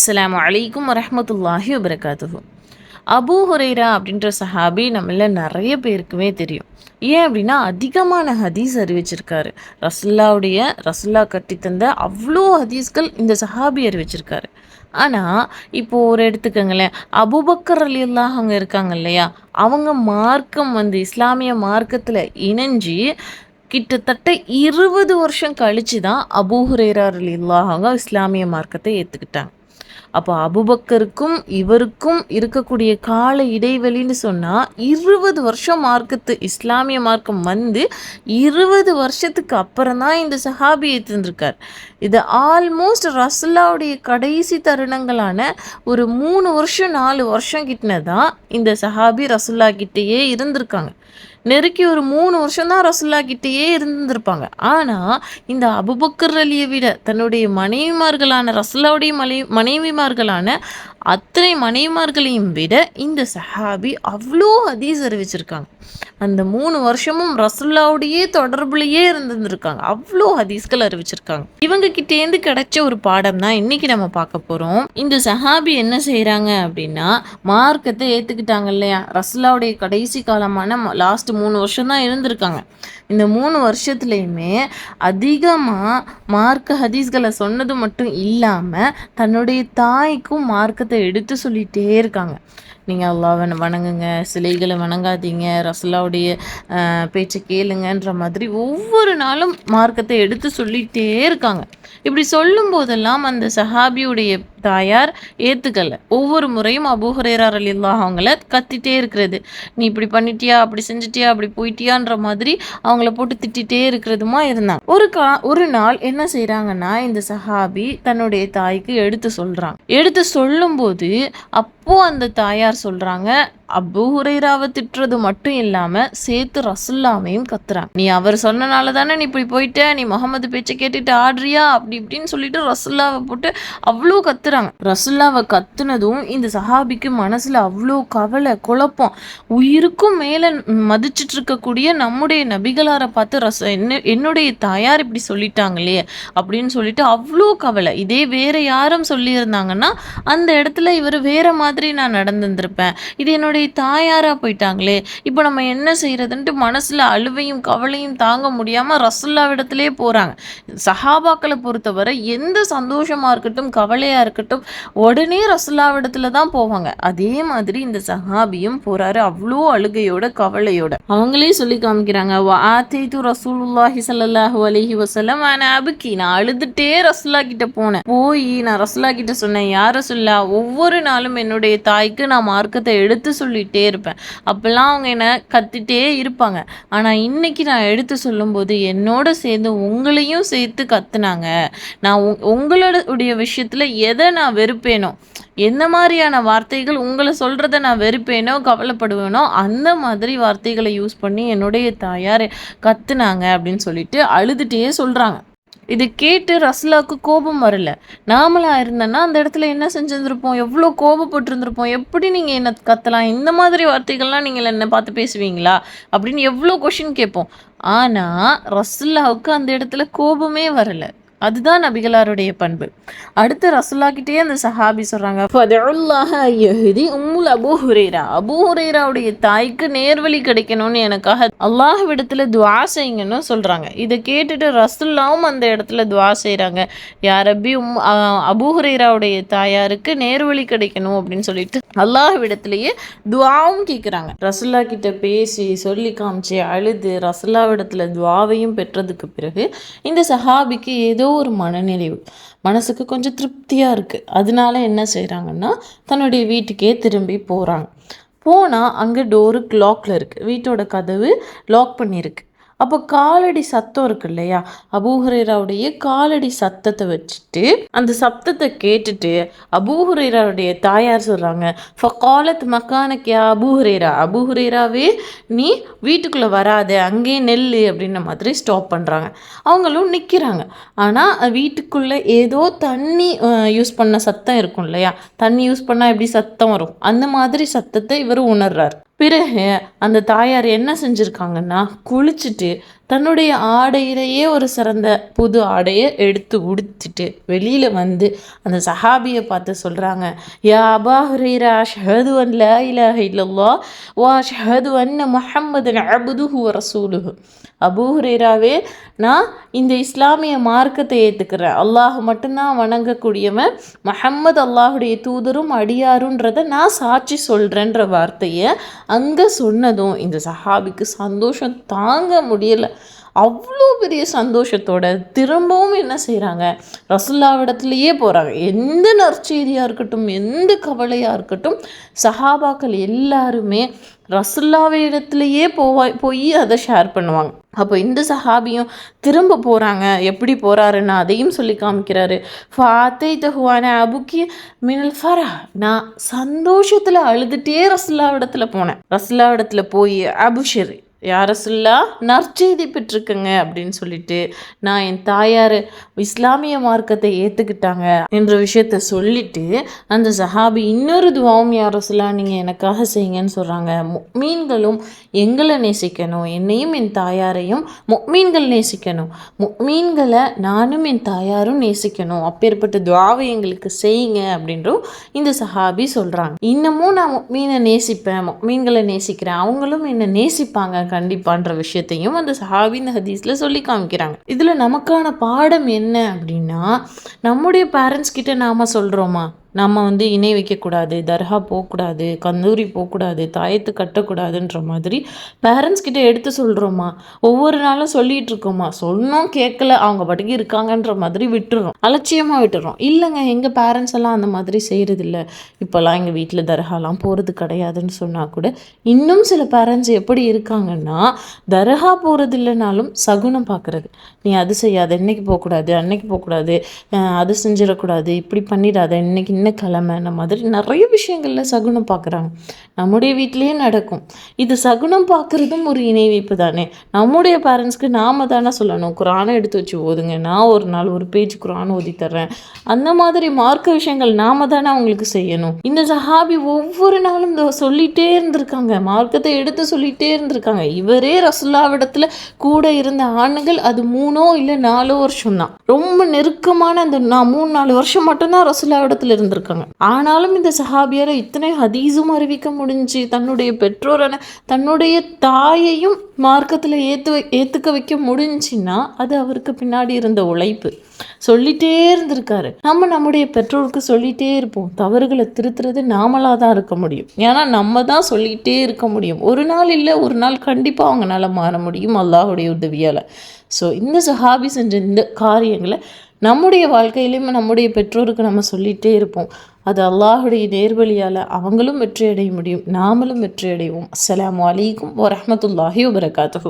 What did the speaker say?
அஸ்லாம் அலைக்கும் வரமத்துல்லாஹி வபரகாத்துஹு. அபூ ஹுரைரா அப்படின்ற சஹாபி நம்மள நிறைய பேருக்குமே தெரியும். ஏன் அப்படின்னா அதிகமான ஹதீஸ் அறிவிச்சிருக்காரு. ரசுல்லாவுடைய ரசுல்லா கட்டித்தந்த அவ்வளோ ஹதீஸ்கள் இந்த சஹாபி அறிவிச்சிருக்காரு. ஆனால் இப்போ ஒரு எடுத்துக்கோங்களேன் அபுபக்கர் அலி அல்லாஹ் இருக்காங்க இல்லையா? அவங்க மார்க்கம் வந்து இஸ்லாமிய மார்க்கத்தில் இணைஞ்சு கிட்டத்தட்ட இருபது வருஷம் கழிச்சு தான் அபூஹுரேரா அலி அல்லாஹங்க இஸ்லாமிய மார்க்கத்தை ஏற்றுக்கிட்டாங்க அப்போ அபுபக்கருக்கும் இவருக்கும் இருக்கக்கூடிய கால இடைவெளின்னு சொன்னால் இருபது வருஷம் மார்க்கத்து இஸ்லாமிய மார்க்கம் வந்து இருபது வருஷத்துக்கு அப்புறம் தான் இந்த சஹாபி ஏற்றிருந்திருக்கார் இது ஆல்மோஸ்ட் ரசுல்லாவுடைய கடைசி தருணங்களான ஒரு மூணு வருஷம் நாலு வருஷம் கிட்டன தான் இந்த சஹாபி ரசுல்லா கிட்டேயே இருந்திருக்காங்க. நெருக்கி ஒரு மூணு வருஷம் தான் ரசுல்லா கிட்டேயே இருந்திருப்பாங்க. ஆனால் இந்த அபுபக்கர் அலியை விட தன்னுடைய மனைவிமார்களான ரசுல்லாவுடைய மலை மனைவிமார்களான அத்தனை மனைவிமார்களையும் விட இந்த சஹாபி அவ்வளோ ஹதீஸ் அறிவிச்சிருக்காங்க. அந்த மூணு வருஷமும் ரசுல்லாவுடையே தொடர்புலையே இருந்திருந்திருக்காங்க. அவ்வளோ ஹதீஸ்கள் அறிவிச்சிருக்காங்க. இவங்க கிட்டேருந்து கிடைச்ச ஒரு பாடம் தான் இன்னைக்கு நம்ம பார்க்க போகிறோம் இந்த சஹாபி என்ன செய்கிறாங்க அப்படின்னா மார்க்கத்தை ஏற்றுக்கிட்டாங்க இல்லையா? ரசுல்லாவுடைய கடைசி காலமான லாஸ்ட் மூணு வருஷம் தான் இருந்திருக்காங்க. இந்த மூணு வருஷத்துலையுமே அதிகமாக மார்க்க ஹதீஸ்களை சொன்னது மட்டும் இல்லாமல் தன்னுடைய தாய்க்கும் மார்க்கத்தை எடுத்து சொல்லிகிட்டே இருக்காங்க. நீங்கள் அல்லாவை வணங்குங்க சிலைகளை வணங்காதீங்க ரசலாவுடைய பேச்சை கேளுங்கன்ற மாதிரி ஒவ்வொரு நாளும் மார்க்கத்தை எடுத்து சொல்லிகிட்டே இருக்காங்க. இப்படி சொல்லும் போதெல்லாம் அந்த சஹாபியுடைய தாயார் ஏற்றுக்கல ஒவ்வொரு முறையும் அபூஹரேரார் அலில்லா அவங்கள கத்திட்டே இருக்கிறது. நீ இப்படி பண்ணிட்டியா? அப்படி செஞ்சிட்டியா? அப்படி போயிட்டியான்ற மாதிரி அவங்கள போட்டு திட்டிகிட்டே இருக்கிறதுமா இருந்தாங்க ஒரு கா ஒரு நாள் என்ன செய்கிறாங்கன்னா இந்த சஹாபி தன்னுடைய தாய்க்கு எடுத்து சொல்கிறாங்க எடுத்து போது அப் அப்போது அந்த தாயார் சொல்கிறாங்க அபு ஹுரைராவை திட்டுறது மட்டும் இல்லாமல் சேர்த்து ரசுல்லாவையும் கத்துறாங்க. நீ அவர் சொன்னனால தானே நீ இப்படி போயிட்ட? நீ முகமது பேச்சை கேட்டுட்டு ஆடுறியா? அப்படி இப்படின்னு சொல்லிட்டு ரசுல்லாவை போட்டு அவ்வளோ கத்துறாங்க. ரசுல்லாவை கத்துனதும் இந்த சஹாபிக்கு மனசில் அவ்வளோ கவலை குழப்பம். உயிருக்கும் மேலே மதிச்சிட்டு இருக்கக்கூடிய நம்முடைய நபிகளாரை பார்த்து ரச என்ன என்னுடைய தாயார் இப்படி சொல்லிட்டாங்களே? அப்படின்னு சொல்லிட்டு அவ்வளோ கவலை. இதே வேற யாரும் சொல்லியிருந்தாங்கன்னா அந்த இடத்துல இவர் வேற மாதிரி நான் நடந்திருந்திருப்பேன். இது என்னுடைய தாயாராக போயிட்டாங்களே. இப்போ நம்ம என்ன செய்கிறதுன்ட்டு மனசில் அழுவையும் கவலையும் தாங்க முடியாமல் ரசுல்லாவிடத்திலே போகிறாங்க சஹாபாக்களை பொறுத்தவரை எந்த சந்தோஷமாக இருக்கட்டும் கவலையாக இருக்கட்டும் உடனே ரசுல்லாவிடத்துல தான் போவாங்க. அதே மாதிரி இந்த சஹாபியும் போகிறாரு அவ்வளோ அழுகையோட கவலையோட. அவங்களே சொல்லி காமிக்கிறாங்க ஆத்தேத்து ரசூலுல்லாஹி சல்லாஹூ அலஹி வசலம் நான் அபுக்கி. நான் அழுதுட்டே ரசுல்லா கிட்ட போனேன். போய் நான் ரசுல்லா கிட்ட சொன்னேன் யார் ரசுல்லா? ஒவ்வொரு நாளும் என்னோட என்னுடைய தாய்க்கு நான் மார்க்கத்தை எடுத்து சொல்லிகிட்டே இருப்பேன். அப்போல்லாம் அவங்க என்னை கத்திட்டே இருப்பாங்க. ஆனால் இன்னைக்கு நான் எடுத்து சொல்லும்போது என்னோட சேர்ந்து உங்களையும் சேர்த்து கத்துனாங்க. நான் உங்களுடைய விஷயத்தில் எதை நான் வெறுப்பேனோ எந்த மாதிரியான வார்த்தைகள் உங்களை சொல்கிறத நான் வெறுப்பேனோ கவலைப்படுவேனோ அந்த மாதிரி வார்த்தைகளை யூஸ் பண்ணி என்னுடைய தாயார் கத்துனாங்க அப்படின்னு சொல்லிட்டு அழுதுகிட்டே சொல்கிறாங்க இது கேட்டு ரஸ்லாவுக்கு கோபம் வரல. நாமளா இருந்தேன்னா அந்த இடத்துல என்ன செஞ்சிருந்திருப்போம்? எவ்வளோ கோபப்பட்டிருந்திருப்போம்? எப்படி நீங்கள் என்ன கத்தலாம்? இந்த மாதிரி வார்த்தைகள்லாம் நீங்கள் என்ன பார்த்து பேசுவீங்களா? அப்படின்னு எவ்வளோ கொஷின் கேட்போம். ஆனால் ரஸ்லாவுக்கு அந்த இடத்துல கோபமே வரலை. அதுதான் நபிகளாருடைய பண்பு. அடுத்து ரசுல்லாக்கிட்டே அந்த சஹாபி சொல்றாங்க உம்முல் அபு ஹுரேரா. அபு ஹுரேராவுடைய தாய்க்கு நேர்வழி கிடைக்கணும்னு எனக்காக அல்லாஹ் இடத்துல துவா செய்யுங்கன்னு சொல்றாங்க. இதை கேட்டுட்டு ரசுல்லாவும் அந்த இடத்துல துவா செய்கிறாங்க யாரப்பி உம் அபு ஹுரேராவுடைய தாயாருக்கு நேர்வழி கிடைக்கணும் அப்படின்னு சொல்லிட்டு அல்லாஹ்விடத்துலேயே துவாவும் கேட்குறாங்க ரசுல்லா கிட்ட பேசி சொல்லி காமிச்சு அழுது ரசுல்லாவிடத்தில் துவாவையும் பெற்றதுக்கு பிறகு இந்த சஹாபிக்கு ஏதோ ஒரு மனநிறைவு. மனசுக்கு கொஞ்சம் திருப்தியாக இருக்குது அதனால என்ன செய்கிறாங்கன்னா தன்னுடைய வீட்டுக்கே திரும்பி போகிறாங்க போனால் அங்கே டோரு லாக்கில் இருக்குது வீட்டோட கதவு லாக் பண்ணியிருக்கு அப்போ காலடி சத்தம் இருக்கு இல்லையா? அபூஹுரேராவுடைய காலடி சத்தத்தை வச்சுட்டு அந்த சத்தத்தை கேட்டுட்டு அபூஹுரேராவுடைய தாயார் சொல்கிறாங்க ஃபகாலத் மக்கானக்கியா அபூஹுரேரா அபூஹுரேராவே நீ வீட்டுக்குள்ளே வராத அங்கேயே நெல் அப்படின்ற மாதிரி ஸ்டாப் பண்ணுறாங்க அவங்களும் நிற்கிறாங்க ஆனால் வீட்டுக்குள்ளே ஏதோ தண்ணி யூஸ் பண்ண சத்தம் இருக்கும் இல்லையா? தண்ணி யூஸ் பண்ணால் எப்படி சத்தம் வரும்? அந்த மாதிரி சத்தத்தை இவர் உணர்றார். பிறகு அந்த தாயார் என்ன செஞ்சுருக்காங்கன்னா குளிச்சுட்டு தன்னுடைய ஆடையிலேயே ஒரு சிறந்த புது ஆடையை எடுத்து உடுத்திட்டு வெளியில் வந்து அந்த சஹாபியை பார்த்து சொல்கிறாங்க யா அபா ஹுரேரா ஷஹது அன் லா இலாஹ இல்லல்லா வா ஷஹது அன்ன முஹம்மது அபுதுஹு ரசூலுஹு. அபூ ஹுரேராவே நான் இந்த இஸ்லாமிய மார்க்கத்தை ஏற்றுக்கிறேன் அல்லாஹ் மட்டும்தான் வணங்கக்கூடியவன். மஹம்மது அல்லாஹுடைய தூதரும் அடியாருன்றதை நான் சாட்சி சொல்கிறேன்ற வார்த்தையை அங்கே சொன்னதும் இந்த சஹாபிக்கு சந்தோஷம் தாங்க முடியலை. அவ்வளோ பெரிய சந்தோஷத்தோட திரும்பவும் என்ன செய்கிறாங்க ரசுல்லாவிடத்துலையே போகிறாங்க எந்த நற்செய்தியாக இருக்கட்டும் எந்த கவலையாக இருக்கட்டும் சஹாபாக்கள் எல்லாருமே ரசுல்லாவை இடத்துலையே போவாய் போய் அதை ஷேர் பண்ணுவாங்க. அப்போ இந்த சஹாபியும் திரும்ப போகிறாங்க எப்படி போகிறாருன்னு அதையும் சொல்லி காமிக்கிறாரு. ஃபாத்தை தகுவான அபுக்கி மினல் ஃபரா நான் சந்தோஷத்தில் அழுதுகிட்டே ரசுல்லாவிடத்தில் போனேன். ரசுல்லாவிடத்தில் போய் அபுஷர் யாரசுல்லா நற்செய்தி பெற்றுக்கங்க அப்படின்னு சொல்லிட்டு நான் என் தாயார் இஸ்லாமிய மார்க்கத்தை ஏற்றுக்கிட்டாங்க என்ற விஷயத்த சொல்லிட்டு அந்த சஹாபி இன்னொரு துவாவும் யாரசுல்லா நீங்கள் எனக்காக செய்யுங்கன்னு சொல்கிறாங்க மீன்களும் எங்களை நேசிக்கணும். என்னையும் என் தாயாரையும் மீன்கள் நேசிக்கணும். மீன்களை நானும் என் தாயாரும் நேசிக்கணும். அப்பேற்பட்ட துவாவை எங்களுக்கு செய்யுங்க அப்படின்றும் இந்த சஹாபி சொல்கிறாங்க இன்னமும் நான் மீனை நேசிப்பேன். மீன்களை நேசிக்கிறேன். அவங்களும் என்னை நேசிப்பாங்க. கண்டிப்பான்ற விஷயத்தையும் அந்த சஹாபின் ஹதீஸில் சொல்லி காமிக்கிறாங்க. இதில் நமக்கான பாடம் என்ன அப்படின்னா நம்முடைய பேரண்ட்ஸ் கிட்ட நாம் சொல்கிறோமா நம்ம வந்து இணை வைக்கக்கூடாது தர்கா போகக்கூடாது கந்தூரி போகக்கூடாது தாயத்து கட்டக்கூடாதுன்ற மாதிரி பேரண்ட்ஸ் கிட்ட எடுத்து சொல்கிறோமா ஒவ்வொரு நாளும் சொல்லிகிட்டு இருக்கோமா சொன்னோம் கேட்கல அவங்க பாட்டுக்கு இருக்காங்கன்ற மாதிரி விட்டுறோம். அலட்சியமாக விட்டுறோம். இல்லைங்க எங்கள் பேரண்ட்ஸ் எல்லாம் அந்த மாதிரி செய்கிறதில்ல இப்போல்லாம் எங்கள் வீட்டில் தர்காலாம் போகிறது கிடையாதுன்னு சொன்னால் கூட இன்னும் சில பேரண்ட்ஸ் எப்படி இருக்காங்கன்னா தர்கா போகிறது இல்லைனாலும் சகுனம் பார்க்குறது நீ அது செய்யாத இன்னைக்கு போகக்கூடாது அன்னைக்கு போகக்கூடாது அது செஞ்சிடக்கூடாது இப்படி பண்ணிடாத இன்னைக்கு என்ன கிழமை அந்த மாதிரி நிறைய விஷயங்களில் சகுனம் பார்க்குறாங்க நம்முடைய வீட்லேயே நடக்கும். இது சகுனம் பார்க்குறதும் ஒரு இணைவிப்பு தானே? நம்முடைய பேரண்ட்ஸ்க்கு நாம் தானே சொல்லணும். குரானை எடுத்து வச்சு ஓதுங்க. நான் ஒரு நாள் ஒரு பேஜ் குரான் ஓதி தர்றேன். அந்த மாதிரி மார்க்க விஷயங்கள் நாம தானே அவங்களுக்கு செய்யணும். இந்த சஹாபி ஒவ்வொரு நாளும் இந்த சொல்லிகிட்டே இருந்திருக்காங்க. மார்க்கத்தை எடுத்து சொல்லிகிட்டே இருந்திருக்காங்க. இவரே ரசுல்லாவிடத்தில் கூட இருந்த ஆண்கள் அது மூணோ இல்லை நாலோ வருஷம் தான் ரொம்ப நெருக்கமான அந்த நான் மூணு நாலு வருஷம் மட்டும்தான் ரசுல்லாவிடத்தில் இருந்து இருந்திருக்காங்க. ஆனாலும் இந்த சஹாபியாரை இத்தனை ஹதீஸும் அறிவிக்க முடிஞ்சு தன்னுடைய பெற்றோரான தன்னுடைய தாயையும் மார்க்கத்தில் ஏற்று ஏற்றுக்க வைக்க முடிஞ்சுன்னா அது அவருக்கு பின்னாடி இருந்த உழைப்பு. சொல்லிட்டே இருந்திருக்காரு. நம்ம நம்முடைய பெற்றோருக்கு சொல்லிட்டே இருப்போம். தவறுகளை திருத்துறது நாமளாக தான் இருக்க முடியும். ஏன்னா நம்ம தான் சொல்லிகிட்டே இருக்க முடியும். ஒரு நாள் இல்லை ஒரு நாள் கண்டிப்பாக அவங்களால மாற முடியும் அல்லாஹுடைய உதவியால். ஸோ இந்த சஹாபி செஞ்ச இந்த காரியங்களை நம்முடைய வாழ்க்கையிலையும் நம்முடைய பெற்றோருக்கு நம்ம சொல்லிகிட்டே இருப்போம். அது அல்லாஹுடைய நேர்வழியால் அவங்களும் வெற்றி அடைய முடியும் நாமளும் வெற்றி அடைவோம் அஸ்லாம் வலைக்கும் வரமத்துல்லாஹி வபரகாத்து